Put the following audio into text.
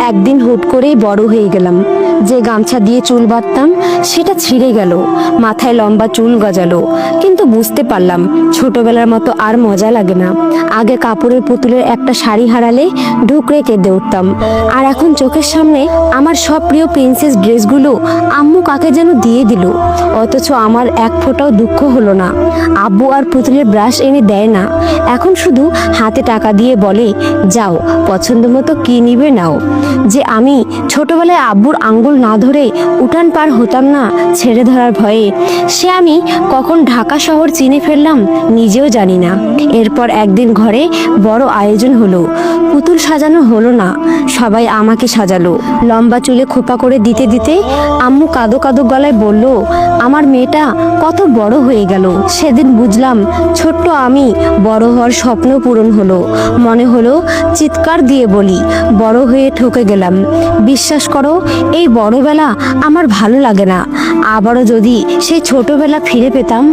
একদিন হুট করেই বড় হয়ে গেলাম। যে গামছা দিয়ে চুল বাঁধতাম, সেটা ছিঁড়ে গেল, মাথায় লম্বা চুল গজালো। কিন্তু বুঝতে পারলাম, ছোটবেলার মতো আর মজা লাগে না। আগে কাপড়ের পুতুলের একটা শাড়ি হারালে ঢুকরে কেঁদে উঠতাম। আর এখন চোখের সামনে আমার সব প্রিয় প্রিন্সেস ড্রেসগুলো আম্মু কাকে যেন দিয়ে দিল। অথচ আমার এক ফোঁটাও দুঃখ হলো না। আব্বু আর পুতুলের ব্রাশ এনে দেয় না। এখন শুধু হাতে টাকা দিয়ে বলে, যাও পছন্দ মতো কি নিবে নাও। যে আমি ছোটবেলায় আব্বুর আঙ্গুল না ধরে উঠান পার হতাম না ছেড়ে ধরার ভয়ে। সে আমি কখন ঢাকা শহর চিনে ফেললাম নিজেও জানি না। এরপর একদিন ঘরে বড় আয়োজন হলো। পুতুল সাজানো হলো না, সবাই আমাকে সাজালো। লম্বা চুলে খোপা করে দিতে দিতে আম্মু কাদো কাদো গলায় বলল, আমার মেয়েটা কত বড় হয়ে গেল। সেদিন বুঝলাম ছোট্ট আমি বড় হওয়ার স্বপ্ন পূরণ হলো। মনে হলো চিৎকার দিয়ে বলি, বড় হয়ে ঠকে গেলাম। বিশ্বাস করো, এই বড়বেলা আমার ভালো লাগে না। আবারও যদি সেই ছোটবেলা ফিরে পেতাম।